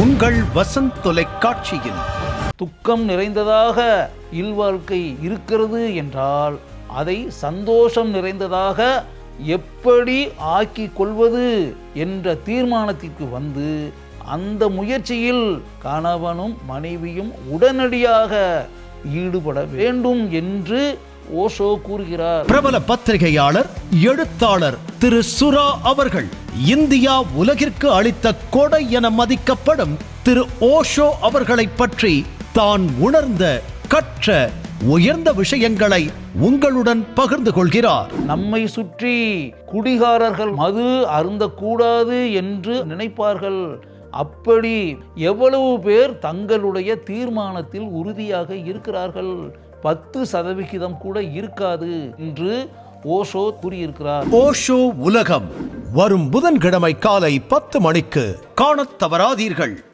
உங்கள் வசந்த் தொலைக்காட்சியில். துக்கம் நிறைந்ததாக இல்வாழ்க்கை இருக்கிறது என்றால் அதை சந்தோஷம் நிறைந்ததாக எப்படி ஆக்கி கொள்வது என்ற தீர்மானத்திற்கு வந்து அந்த முயற்சியில் கணவனும் மனைவியும் உடனடியாக ஈடுபட வேண்டும் என்று ஓஷோ கூறுகிறார். பிரபல பத்திரிகையாளர் எழுத்தாளர் திரு சுரா அவர்கள் இந்தியா உலகிற்கு அளித்த கொடை என மதிக்கப்படும் திரு ஓஷோ அவர்களைப் பற்றி தான் உணர்ந்த கற்ற உயர்ந்த விஷயங்களை உங்களுடன் பகிர்ந்து கொள்கிறார். நம்மை சுற்றி குடிகாரர்கள் மது அருந்தக்கூடாது என்று நினைப்பார்கள். அப்படி எவ்வளவு பேர் தங்களுடைய தீர்மானத்தில் உறுதியாக இருக்கிறார்கள்? பத்து சதவிகிதம் கூட இருக்காது என்று ஓஷோ கூறியிருக்கிறார். ஓஷோ உலகம் வரும் புதன்கிழமை காலை பத்து மணிக்கு காணத் தவறாதீர்கள்.